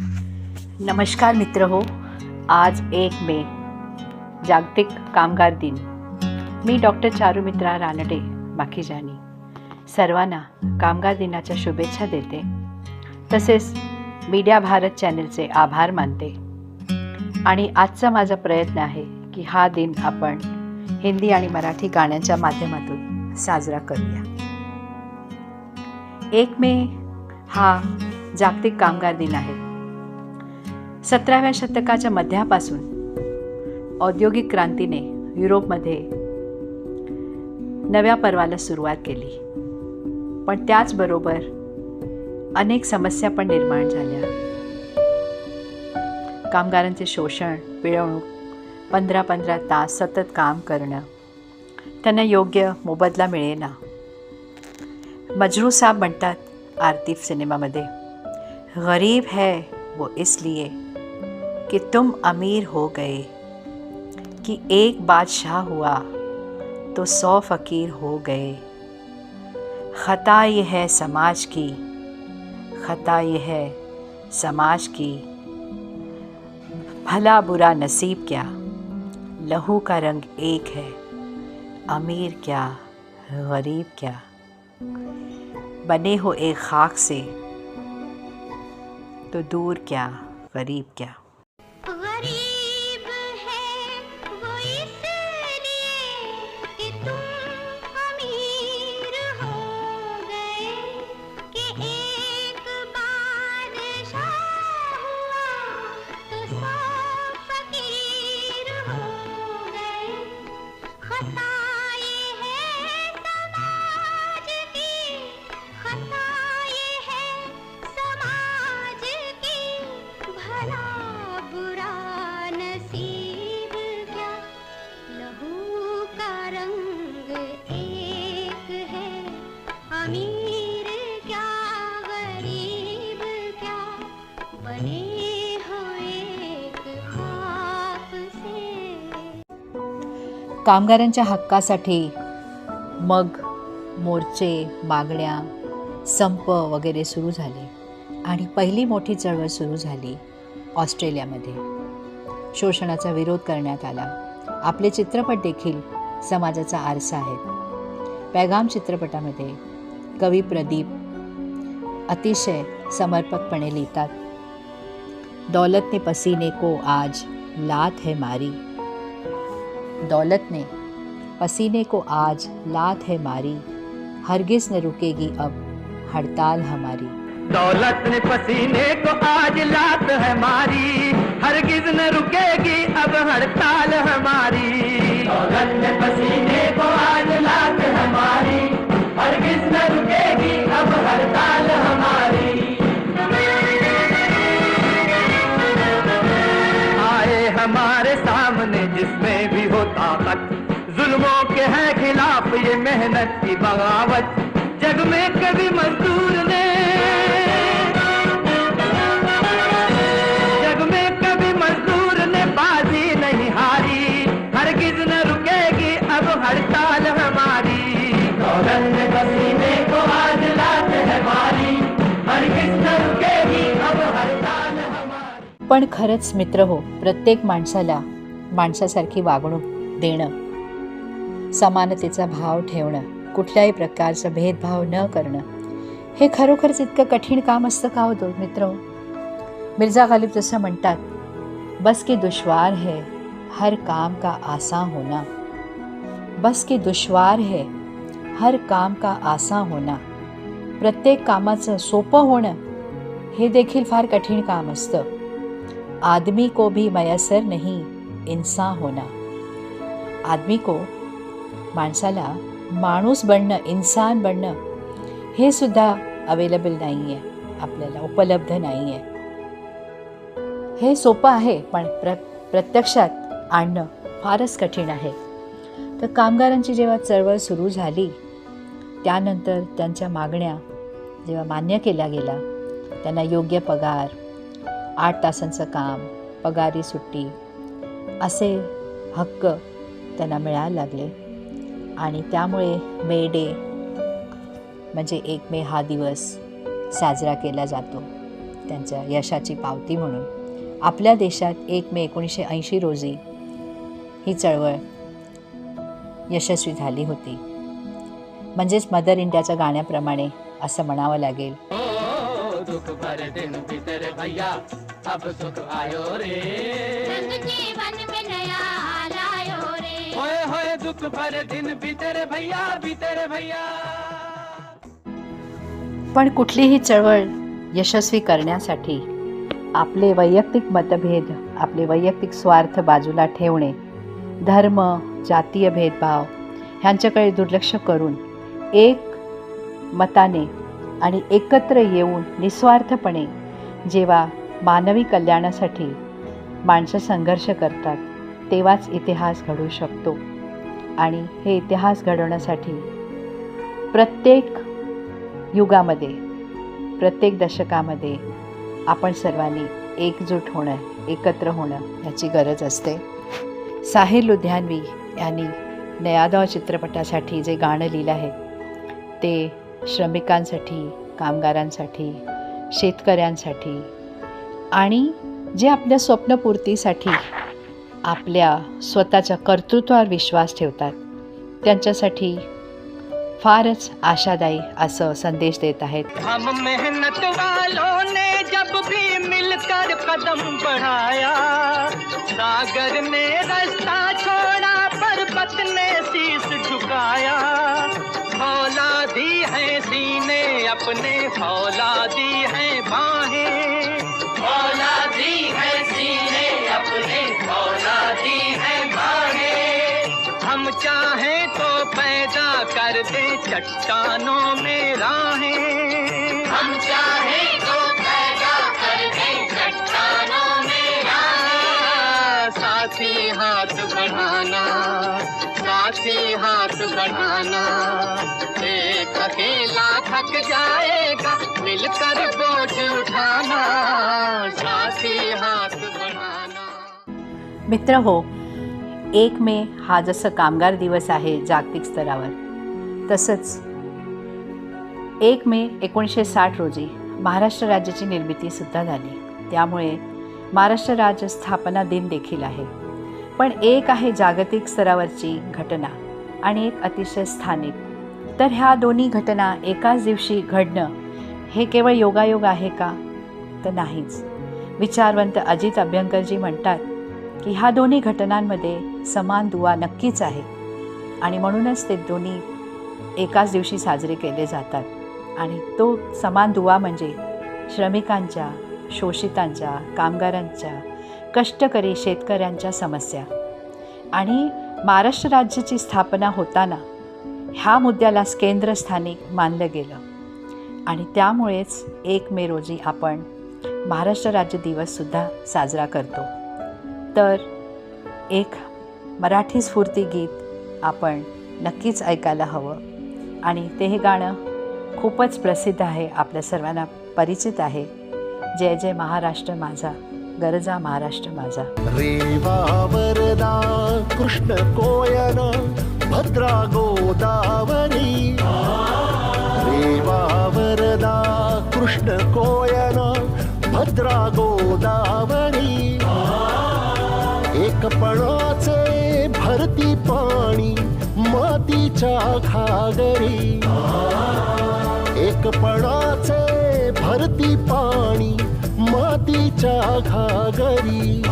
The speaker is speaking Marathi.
नमस्कार मित्र हो आज एक मे जागतिक कामगार दिन. मी डॉक्टर चारुमित्रा रानडे बाकीजानी सर्वांना कामगार दिनाच्या शुभेच्छा देते. तसेच मीडिया भारत चॅनलचे आभार मानते. आणि आजचा माझा प्रयत्न आहे की हा दिन आपण हिंदी आणि मराठी गाण्यांच्या माध्यमातून साजरा करूया. एक मे हा जागतिक कामगार दिन आहे. सतराव्या शतकाच्या मध्यापासून औद्योगिक क्रांतीने युरोपमध्ये नव्या पर्वाला सुरुवात केली. पण त्याचबरोबर अनेक समस्या पण निर्माण झाल्या. कामगारांचे शोषण पिळवणूक पंधरा पंधरा तास सतत काम करणं त्यांना योग्य मोबदला मिळेना. मजरू साहब म्हणतात आरतीफ सिनेमामध्ये गरीब है वो इसलिए कि तुम अमीर हो गए, कि एक बादशाह हुआ तो सौ फ़कीर हो गए। ख़ता ये है समाज की, ख़ता ये है समाज की। भला बुरा नसीब क्या, लहू का रंग एक है, अमीर क्या, गरीब क्या। बने हो एक खाक से तो दूर क्या, गरीब क्या। कामगारांच्या हक्कासाठी. मग मोर्चे मागण्या संप वगैरे सुरू झाले आणि पहिली मोठी चळवळ सुरू झाली ऑस्ट्रेलियामध्ये. शोषणाचा विरोध करण्यात आला. आपले चित्रपट देखील समाजाचा आरसा आहेत. पैगाम चित्रपटामध्ये कवी प्रदीप अतिशय समर्पकपणे लिहितात दौलत ने पसीने को आज लात है मारी. दौलत ने। पसीने को आज लात है मारी। हरगिज न रुकेगी अब हड़ताल हमारी। दौलत ने पसीने को आज लात है मारी। हरगिज न रुकेगी अब हड़ताल सामने जिसमें भी हो ताकत जुल्मों के है खिलाफ ये मेहनत की बगावत। जग में कभी मजदूर ने जग में कभी मजदूर ने बाजी नहीं हारी। हरगिज न रुकेगी अब हड़ताल हमारी। दौलत ने पसीने को आज लात है मारी। हरगिज न रुकेगी अब हड़ताल हमारी। पण खरंच मित्र हो प्रत्येक माणसाला माणसासारखी वागणूक देणं समानतेचा भाव ठेवणं कुठल्याही प्रकारचा भेदभाव न करणं हे खरोखरच इतकं कठीण काम असतं का होतो मित्र? मिर्झा गालिब जसं म्हणतात बस की दुश्वार है हर काम का आसा होना. बस की दुश्वार है हर काम का आसा होना. प्रत्येक कामाचं सोपं होणं हे देखील फार कठीण काम असतं. आदमी को भी मयसर नहीं इंसा होना. आदमी को माणसाला माणूस बनणं इन्सान बनणं हे सुद्धा अवेलेबल नाही आहे आपल्याला उपलब्ध नाही आहे हे सोपं आहे पण प्र प्रत्यक्षात आणणं फारच कठीण आहे. तर कामगारांची जेव्हा चळवळ सुरू झाली त्यानंतर त्यांच्या मागण्या जेव्हा मान्य केल्या गेल्या त्यांना योग्य पगार आठ तासांचं काम पगारी सुट्टी असे हक्क त्यांना मिळायला लागले. आणि त्यामुळे मे डे म्हणजे एक मे हा दिवस साजरा केला जातो त्यांच्या यशाची पावती म्हणून. आपल्या देशात एक मे एकोणीसशे ऐंशी रोजी ही चळवळ यशस्वी झाली होती. म्हणजेच मदर इंडियाच्या गाण्याप्रमाणे असं म्हणावं लागेल. हो, दुख दिन भैया अब सुख आयो रे. दुख भर दिन बीते भैया बीते भैया। पण कुठलीही चळवळ यशस्वी करण्यासाठी आपले वैयक्तिक मतभेद आपले वैयक्तिक स्वार्थ बाजूला ठेवणे धर्म जातीय भेदभाव ह्यांच्याकडे दुर्लक्ष करून एक मताने आणि एकत्र येऊन निस्वार्थपणे जेव्हा मानवी कल्याणासाठी माणसं संघर्ष करतात तेव्हाच इतिहास घडू शकतो. आणि हे इतिहास घडवण्यासाठी प्रत्येक युगामध्ये प्रत्येक दशकामध्ये आपण सर्वांनी एकजूट होणं एकत्र होणं याची गरज असते. साहिर लुधियानवी यांनी नयादव चित्रपटासाठी जे गाणं लिहिलं आहे ते श्रमिकांसाठी कामगारांसाठी शेतकऱ्यांसाठी आणि जे आपल्या स्वप्नपूर्तीसाठी आपल्या स्वतःच्या कर्तृत्वावर विश्वास ठेवतात. त्यांच्यासाठी फारच आशादायी असं संदेश देत आहेत. हम ने जब मिलकर कदम बढ़ाया सागर ने रास्ता छोड़ा पर्वत ने शीश झुकाया। फौलादी है सीने अपने फौलादी है बाहें। फौलादी चाहें तो पैदा कर दे चट्टानों में राहें। हम चाहें तो पैदा कर दे चट्टानों में राहें। साथी हाथ बढ़ाना साथी हाथ बढ़ाना। एक अकेला थक जाएगा मिलकर बोझ उठाना। साथी हाथ बढ़ाना। मित्र हो एक मे हा जसं कामगार दिवस आहे जागतिक स्तरावर तसंच एक मे एकोणीसशे साठ रोजी महाराष्ट्र राज्याची निर्मितीसुद्धा झाली. त्यामुळे महाराष्ट्र राज्य स्थापना दिन देखील आहे. पण एक आहे जागतिक स्तरावरची घटना आणि एक अतिशय स्थानिक. तर ह्या दोन्ही घटना एकाच दिवशी घडणं हे केवळ योगायोग आहे का? तर नाहीच. विचारवंत अजित अभ्यंकरजी म्हणतात की ह्या दोन्ही घटनांमध्ये समान दुवा नक्कीच आहे. आणि म्हणूनच ते दोन्ही एकाच दिवशी साजरे केले जातात. आणि तो समान दुवा म्हणजे श्रमिकांच्या शोषितांच्या कामगारांच्या कष्टकरी शेतकऱ्यांच्या समस्या. आणि महाराष्ट्र राज्याची स्थापना होताना ह्या मुद्द्यालाच केंद्रस्थानी मानलं गेलं. आणि त्यामुळेच एक मे रोजी आपण महाराष्ट्र राज्य दिवससुद्धा साजरा करतो. तर एक मराठी स्फूर्ती गीत आपण नक्कीच ऐकायला हवं. आणि ते हे गाणं खूपच प्रसिद्ध आहे आपल्या सर्वांना परिचित आहे. जय जय महाराष्ट्र माझा गरजा महाराष्ट्र माझा. रेवा वरदा कृष्ण कोयन भद्रा गोदावरी. रेवा वरदा कृष्ण कोयन भद्रा गोदावरी. पणाचे भरती पाणी मातीच्या घागरी. एकपणाचे भरती पाणी मातीच्या घागरी.